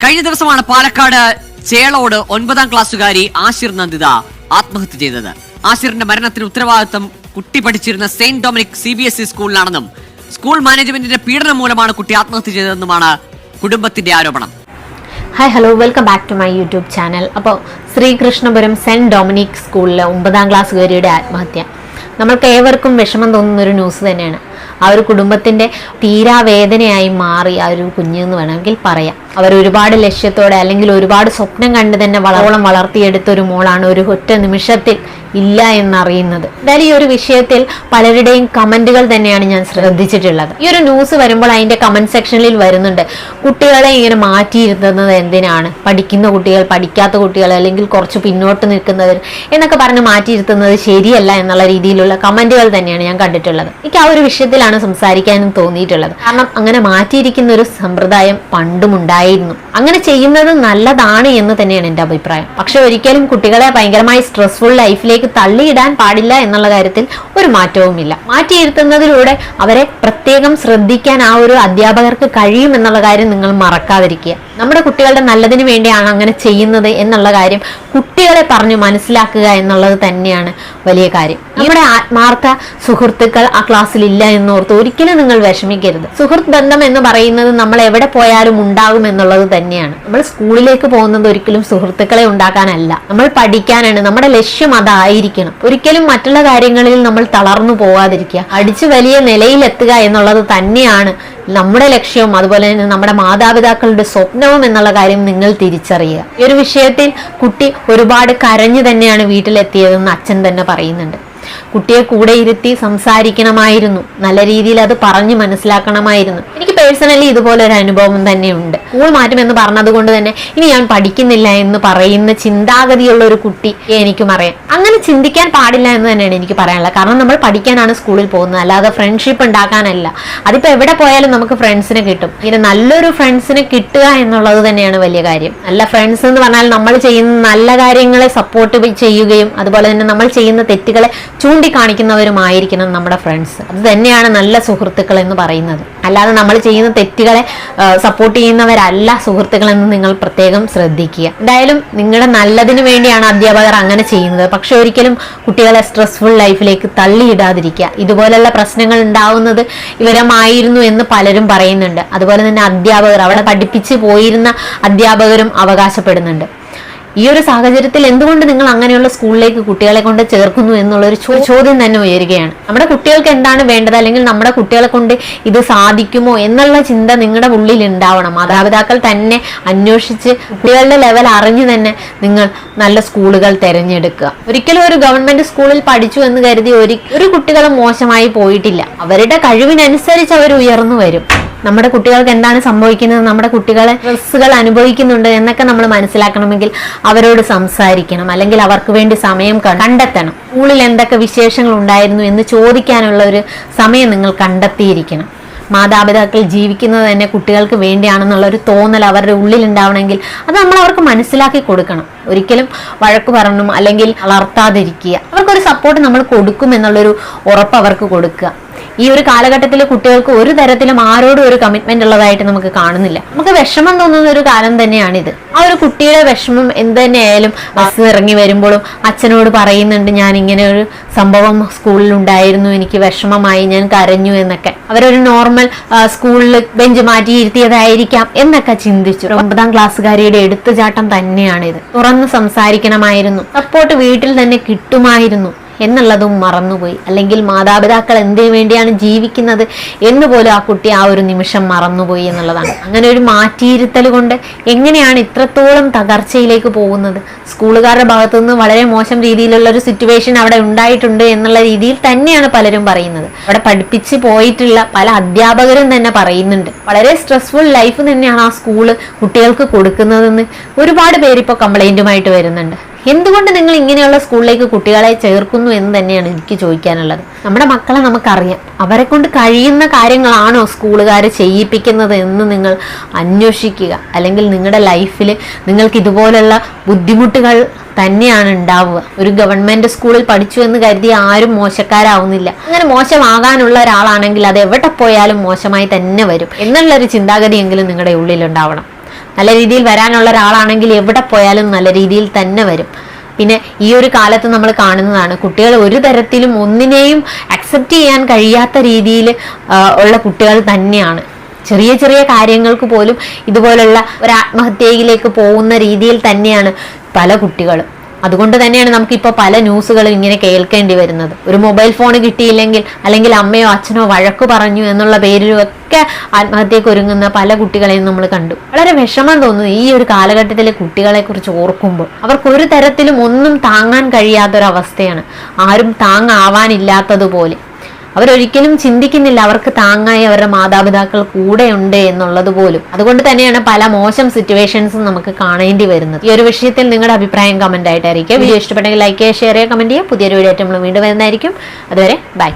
കഴിഞ്ഞ ദിവസമാണ് പാലക്കാട് ചേളോട് ഒൻപതാം ക്ലാസ്സുകാരി ആശിർ നന്ദിത ആത്മഹത്യ ചെയ്തത്. ആശിറിന്റെ മരണത്തിന് ഉത്തരവാദിത്തം കുട്ടി പഠിച്ചിരുന്ന saint Dominic C B S E സ്കൂളിലാണെന്നും school മാനേജ്മെന്റിന്റെ പീഡനം മൂലമാണ് കുട്ടി ആത്മഹത്യ ചെയ്തതെന്നുമാണ് കുടുംബത്തിന്റെ ആരോപണം. Hi hello welcome back to my YouTube channel അപ്പോൾ ശ്രീകൃഷ്ണപുരം സെന്റ് ഡൊമിനിക് സ്കൂളിലെ ഒമ്പതാം ക്ലാസ്സുകാരിയുടെ ആത്മഹത്യ. നമ്മൾക്ക് ഏവർക്കും വിഷമം തോന്നുന്ന ഒരു ന്യൂസ് തന്നെയാണ്. ആ ഒരു കുടുംബത്തിന്റെ തീരാവേദനയായി മാറി ആ ഒരു കുഞ്ഞെന്ന് വേണമെങ്കിൽ പറയാം. അവർ ഒരുപാട് ലക്ഷ്യത്തോടെ അല്ലെങ്കിൽ ഒരുപാട് സ്വപ്നം കണ്ട് തന്നെ വളവോളം വളർത്തിയെടുത്ത ഒരു മോളാണ് ഒരു ഒറ്റ നിമിഷത്തിൽ ഇല്ല എന്നറിയുന്നത്. എന്തായാലും ഈ ഒരു വിഷയത്തിൽ പലരുടെയും കമന്റുകൾ തന്നെയാണ് ഞാൻ ശ്രദ്ധിച്ചിട്ടുള്ളത്. ഈ ഒരു ന്യൂസ് വരുമ്പോൾ അതിന്റെ കമന്റ് സെക്ഷനിൽ വരുന്നുണ്ട്. കുട്ടികളെ ഇങ്ങനെ മാറ്റിയിരുത്തുന്നത് എന്തിനാണ്? പഠിക്കുന്ന കുട്ടികൾ പഠിക്കാത്ത കുട്ടികൾ അല്ലെങ്കിൽ കുറച്ച് പിന്നോട്ട് നിൽക്കുന്നവർ എന്നൊക്കെ പറഞ്ഞ് മാറ്റിയിരുത്തുന്നത് ശരിയല്ല എന്നുള്ള രീതിയിലുള്ള കമന്റുകൾ തന്നെയാണ് ഞാൻ കണ്ടിട്ടുള്ളത്. എനിക്ക് ആ ഒരു വിഷയത്തിലാണ് സംസാരിക്കാനും തോന്നിയിട്ടുള്ളത്. കാരണം അങ്ങനെ മാറ്റിയിരിക്കുന്ന ഒരു സമ്പ്രദായം പണ്ടും ഉണ്ടായിരുന്നു. അങ്ങനെ ചെയ്യുന്നത് നല്ലതാണ് എന്ന് തന്നെയാണ് എന്റെ അഭിപ്രായം. പക്ഷെ ഒരിക്കലും കുട്ടികളെ ഭയങ്കരമായി സ്ട്രെസ്ഫുൾ ലൈഫിലേക്ക് തള്ളിയിടാൻ പാടില്ല എന്നുള്ള കാര്യത്തിൽ ഒരു മാറ്റവുമില്ല. മാറ്റിയിരുത്തുന്നതിലൂടെ അവരെ പ്രത്യേകം ശ്രദ്ധിക്കാൻ ആ ഒരു അധ്യാപകർക്ക് കഴിയും എന്നുള്ള കാര്യം നിങ്ങൾ മറക്കാതിരിക്കുക. നമ്മുടെ കുട്ടികളുടെ നല്ലതിന് വേണ്ടിയാണ് അങ്ങനെ ചെയ്യുന്നത് എന്നുള്ള കാര്യം കുട്ടികളെ പറഞ്ഞു മനസ്സിലാക്കുക എന്നുള്ളത് തന്നെയാണ് വലിയ കാര്യം. നമ്മുടെ ആത്മാർത്ഥ സുഹൃത്തുക്കൾ ആ ക്ലാസ്സിൽ ഇല്ല എന്നോർത്ത് ഒരിക്കലും നിങ്ങൾ വിഷമിക്കരുത്. സുഹൃത്ത് ബന്ധം എന്ന് പറയുന്നത് നമ്മൾ എവിടെ പോയാലും ഉണ്ടാകും എന്നുള്ളത് തന്നെയാണ്. നമ്മൾ സ്കൂളിലേക്ക് പോകുന്നത് ഒരിക്കലും സുഹൃത്തുക്കളെ ഉണ്ടാക്കാനല്ല. നമ്മൾ പഠിക്കാനാണ്. നമ്മുടെ ലക്ഷ്യം അതായിരിക്കണം. ഒരിക്കലും മറ്റുള്ള കാര്യങ്ങളിൽ നമ്മൾ തളർന്നു പോവാതിരിക്കുക. അടിച്ചു വലിയ നിലയിലെത്തുക എന്നുള്ളത് തന്നെയാണ് നമ്മുടെ ലക്ഷ്യവും അതുപോലെ തന്നെ നമ്മുടെ മാതാപിതാക്കളുടെ സ്വപ്നവും എന്നുള്ള കാര്യം നിങ്ങൾ തിരിച്ചറിയുക. ഈ ഒരു വിഷയത്തിൽ കുട്ടി ഒരുപാട് കരഞ്ഞു തന്നെയാണ് വീട്ടിലെത്തിയതെന്ന് അച്ഛൻ തന്നെ പറയുന്നുണ്ട്. കുട്ടിയെ കൂടെ ഇരുത്തി സംസാരിക്കണമായിരുന്നു. നല്ല രീതിയിൽ അത് പറഞ്ഞു മനസ്സിലാക്കണമായിരുന്നു. എനിക്ക് പേഴ്സണലി ഇതുപോലെ ഒരു അനുഭവം തന്നെയുണ്ട്. സ്കൂൾ മാറ്റുമെന്ന് പറഞ്ഞത് കൊണ്ട് തന്നെ ഇനി ഞാൻ പഠിക്കുന്നില്ല എന്ന് പറയുന്ന ചിന്താഗതിയുള്ള ഒരു കുട്ടി എനിക്ക് അറിയാം. അങ്ങനെ ചിന്തിക്കാൻ പാടില്ല എന്ന് തന്നെയാണ് എനിക്ക് പറയാനുള്ളത്. കാരണം നമ്മൾ പഠിക്കാനാണ് സ്കൂളിൽ പോകുന്നത്. അല്ലാതെ ഫ്രണ്ട്ഷിപ്പ് ഉണ്ടാക്കാനല്ല. അതിപ്പോ എവിടെ പോയാലും നമുക്ക് ഫ്രണ്ട്സിനെ കിട്ടും. ഇങ്ങനെ നല്ലൊരു ഫ്രണ്ട്സിനെ കിട്ടുക എന്നുള്ളത് തന്നെയാണ് വലിയ കാര്യം. നല്ല ഫ്രണ്ട്സ് എന്ന് പറഞ്ഞാൽ നമ്മൾ ചെയ്യുന്ന നല്ല കാര്യങ്ങളെ സപ്പോർട്ട് ചെയ്യുകയും അതുപോലെ തന്നെ നമ്മൾ ചെയ്യുന്ന തെറ്റുകളെ ചൂണ്ടിക്കാണിക്കുന്നവരുമായിരിക്കണം നമ്മുടെ ഫ്രണ്ട്സ് അത് തന്നെയാണ് നല്ല സുഹൃത്തുക്കൾ എന്ന് പറയുന്നത്. അല്ലാതെ നമ്മൾ ചെയ്യുന്ന തെറ്റുകളെ സപ്പോർട്ട് ചെയ്യുന്നവരല്ല സുഹൃത്തുക്കളെന്ന് നിങ്ങൾ പ്രത്യേകം ശ്രദ്ധിക്കുക. എന്തായാലും നിങ്ങളുടെ നല്ലതിന് വേണ്ടിയാണ് അധ്യാപകർ അങ്ങനെ ചെയ്യുന്നത്. പക്ഷെ ഒരിക്കലും കുട്ടികളെ സ്ട്രെസ്ഫുൾ ലൈഫിലേക്ക് തള്ളിയിടാതിരിക്കുക. ഇതുപോലെയുള്ള പ്രശ്നങ്ങൾ ഉണ്ടാവുന്നത് ഇവരമായിരുന്നു എന്ന് പലരും പറയുന്നുണ്ട്. അതുപോലെ തന്നെ അധ്യാപകർ അവിടെ പഠിപ്പിച്ച് പോയിരുന്ന അധ്യാപകരും അവകാശപ്പെടുന്നുണ്ട്. ഈ ഒരു സാഹചര്യത്തിൽ എന്തുകൊണ്ട് നിങ്ങൾ അങ്ങനെയുള്ള സ്കൂളിലേക്ക് കുട്ടികളെ കൊണ്ട് ചേർക്കുന്നു എന്നുള്ള ഒരു ചോദ്യം തന്നെ ഉയരുകയാണ്. നമ്മുടെ കുട്ടികൾക്ക് എന്താണ് വേണ്ടത്? അല്ലെങ്കിൽ നമ്മുടെ കുട്ടികളെ കൊണ്ട് ഇത് സാധിക്കുമോ എന്നുള്ള ചിന്ത നിങ്ങളുടെ ഉള്ളിൽ ഉണ്ടാവണം. മാതാപിതാക്കൾ തന്നെ അന്വേഷിച്ച് കുട്ടികളുടെ ലെവൽ അറിഞ്ഞു തന്നെ നിങ്ങൾ നല്ല സ്കൂളുകൾ തിരഞ്ഞെടുക്കുക. ഒരിക്കലും ഒരു ഗവൺമെന്റ് സ്കൂളിൽ പഠിച്ചു എന്ന് കരുതി ഒരു ഒരു കുട്ടികളും മോശമായി പോയിട്ടില്ല. അവരുടെ കഴിവിനനുസരിച്ച് അവർ ഉയർന്നു വരും. നമ്മുടെ കുട്ടികൾക്ക് എന്താണ് സംഭവിക്കുന്നത്? നമ്മുടെ കുട്ടികളെ സ്ട്രെസ്സുകൾ അനുഭവിക്കുന്നുണ്ട് എന്നൊക്കെ നമ്മൾ മനസ്സിലാക്കണമെങ്കിൽ അവരോട് സംസാരിക്കണം. അല്ലെങ്കിൽ അവർക്ക് വേണ്ടി സമയം കണ്ടെത്തണം. സ്കൂളിൽ എന്തൊക്കെ വിശേഷങ്ങൾ ഉണ്ടായിരുന്നു എന്ന് ചോദിക്കാനുള്ള ഒരു സമയം നിങ്ങൾ കണ്ടെത്തിയിരിക്കണം. മാതാപിതാക്കൾ ജീവിക്കുന്നത് തന്നെ കുട്ടികൾക്ക് വേണ്ടിയാണെന്നുള്ള ഒരു തോന്നൽ അവരുടെ ഉള്ളിൽ ഉണ്ടാവണമെങ്കിൽ അത് നമ്മൾ അവർക്ക് മനസ്സിലാക്കി കൊടുക്കണം. ഒരിക്കലും വഴക്ക് പറഞ്ഞും അല്ലെങ്കിൽ വളർത്താതിരിക്കുക. അവർക്കൊരു സപ്പോർട്ട് നമ്മൾ കൊടുക്കും എന്നുള്ളൊരു ഉറപ്പ് അവർക്ക് കൊടുക്കുക. ഈ ഒരു കാലഘട്ടത്തിൽ കുട്ടികൾക്ക് ഒരു തരത്തിലും ആരോടും ഒരു കമ്മിറ്റ്മെന്റ് ഉള്ളതായിട്ട് നമുക്ക് കാണുന്നില്ല. നമുക്ക് വിഷമം തോന്നുന്ന ഒരു കാലം തന്നെയാണിത്. ആ ഒരു കുട്ടിയുടെ വിഷമം എന്ത് തന്നെയായാലും ബസ് ഇറങ്ങി വരുമ്പോഴും അച്ഛനോട് പറയുന്നുണ്ട് ഞാൻ ഇങ്ങനെ ഒരു സംഭവം സ്കൂളിൽ ഉണ്ടായിരുന്നു എനിക്ക് വിഷമമായി ഞാൻ കരഞ്ഞു എന്നൊക്കെ. അവരൊരു നോർമൽ സ്കൂളിൽ ബെഞ്ച് മാറ്റി ഇരുത്തിയതായിരിക്കാം എന്നൊക്കെ ചിന്തിച്ചു. ഒമ്പതാം ക്ലാസ്സുകാരിയുടെ എടുത്തുചാട്ടം തന്നെയാണിത്. തുറന്ന് സംസാരിക്കണമായിരുന്നു. സപ്പോർട്ട് വീട്ടിൽ തന്നെ കിട്ടുമായിരുന്നു. എന്നുള്ളതും മറന്നുപോയി. അല്ലെങ്കിൽ മാതാപിതാക്കൾ എന്തിനു വേണ്ടിയാണ് ജീവിക്കുന്നത് എന്ന് പോലും ആ കുട്ടി ആ ഒരു നിമിഷം മറന്നുപോയി എന്നുള്ളതാണ്. അങ്ങനെ ഒരു മാറ്റിയിരുത്തൽ കൊണ്ട് എങ്ങനെയാണ് ഇത്രത്തോളം തകർച്ചയിലേക്ക് പോകുന്നത്? സ്കൂളുകാരുടെ ഭാഗത്തു നിന്ന് വളരെ മോശം രീതിയിലുള്ള ഒരു സിറ്റുവേഷൻ അവിടെ ഉണ്ടായിട്ടുണ്ട് എന്നുള്ള രീതിയിൽ തന്നെയാണ് പലരും പറയുന്നത്. അവിടെ പഠിപ്പിച്ച് പോയിട്ടുള്ള പല അധ്യാപകരും തന്നെ പറയുന്നുണ്ട്. വളരെ സ്ട്രെസ്ഫുൾ ലൈഫ് തന്നെയാണ് ആ സ്കൂൾ കുട്ടികൾക്ക് കൊടുക്കുന്നതെന്ന് ഒരുപാട് പേരിപ്പോൾ ഇപ്പോൾ കംപ്ലൈന്റുമായിട്ട് വരുന്നുണ്ട്. എന്തുകൊണ്ട് നിങ്ങൾ ഇങ്ങനെയുള്ള സ്കൂളിലേക്ക് കുട്ടികളെ ചേർക്കുന്നു എന്ന് തന്നെയാണ് എനിക്ക് ചോദിക്കാനുള്ളത്. നമ്മുടെ മക്കളെ നമുക്കറിയാം. അവരെ കൊണ്ട് കഴിയുന്ന കാര്യങ്ങളാണോ സ്കൂളുകാർ ചെയ്യിപ്പിക്കുന്നത് എന്ന് നിങ്ങൾ അന്വേഷിക്കുക. അല്ലെങ്കിൽ നിങ്ങളുടെ ലൈഫിൽ നിങ്ങൾക്ക് ഇതുപോലുള്ള ബുദ്ധിമുട്ടുകൾ തന്നെയാണ് ഉണ്ടാവുക. ഒരു ഗവൺമെന്റ് സ്കൂളിൽ പഠിച്ചു എന്ന് കരുതി ആരും മോശക്കാരാവുന്നില്ല. അങ്ങനെ മോശമാകാനുള്ള ഒരാളാണെങ്കിൽ അത് എവിടെ പോയാലും മോശമായി തന്നെ വരും. എന്നുള്ളൊരു ചിന്താഗതിയെങ്കിലും നിങ്ങളുടെ ഉള്ളിൽ ഉണ്ടാവണം നല്ല രീതിയിൽ വരാനുള്ള ഒരാളാണെങ്കിൽ എവിടെ പോയാലും നല്ല രീതിയിൽ തന്നെ വരും. പിന്നെ ഈ ഒരു കാലത്ത് നമ്മൾ കാണുന്നതാണ് കുട്ടികൾ ഒരു തരത്തിലും ഒന്നിനെയും അക്സെപ്റ്റ് ചെയ്യാൻ കഴിയാത്ത രീതിയിൽ ഉള്ള കുട്ടികൾ തന്നെയാണ്. ചെറിയ ചെറിയ കാര്യങ്ങൾക്ക് പോലും ഇതുപോലുള്ള ഒരു ആത്മഹത്യയിലേക്ക് പോകുന്ന രീതിയിൽ തന്നെയാണ് പല കുട്ടികളും. അതുകൊണ്ട് തന്നെയാണ് നമുക്കിപ്പോൾ പല ന്യൂസുകളും ഇങ്ങനെ കേൾക്കേണ്ടി വരുന്നത്. ഒരു മൊബൈൽ ഫോൺ കിട്ടിയില്ലെങ്കിൽ അല്ലെങ്കിൽ അമ്മയോ അച്ഛനോ വഴക്കു പറഞ്ഞു എന്നുള്ള പേരിലും ഒക്കെ ആത്മഹത്യക്ക് ഒരുങ്ങുന്ന പല കുട്ടികളെയും നമ്മൾ കണ്ടു. വളരെ വിഷമം തോന്നുന്നു ഈ ഒരു കാലഘട്ടത്തിലെ കുട്ടികളെ കുറിച്ച് ഓർക്കുമ്പോൾ. അവർക്ക് ഒരു തരത്തിലും ഒന്നും താങ്ങാൻ കഴിയാത്തൊരവസ്ഥയാണ്. ആരും താങ്ങാവാനില്ലാത്തതുപോലെ. അവരൊരിക്കലും ചിന്തിക്കുന്നില്ല അവർക്ക് താങ്ങായി അവരുടെ മാതാപിതാക്കൾ കൂടെ ഉണ്ട് എന്നുള്ളത് പോലും. അതുകൊണ്ട് തന്നെയാണ് പല മോശം സിറ്റുവേഷൻസും നമുക്ക് കാണേണ്ടി വരുന്നത്. ഈ ഒരു വിഷയത്തിൽ നിങ്ങളുടെ അഭിപ്രായം കമന്റ് ആയിട്ടായിരിക്കും. വീഡിയോ ഇഷ്ടപ്പെട്ടെങ്കിൽ ലൈക്ക് ചെയ്യുക ഷെയർ ചെയ്യുക കമന്റ് ചെയ്യുക. പുതിയൊരു വീഡിയോ ആയിട്ട് നമ്മൾ വീണ്ടും വരുന്നതായിരിക്കും. അതുവരെ ബൈ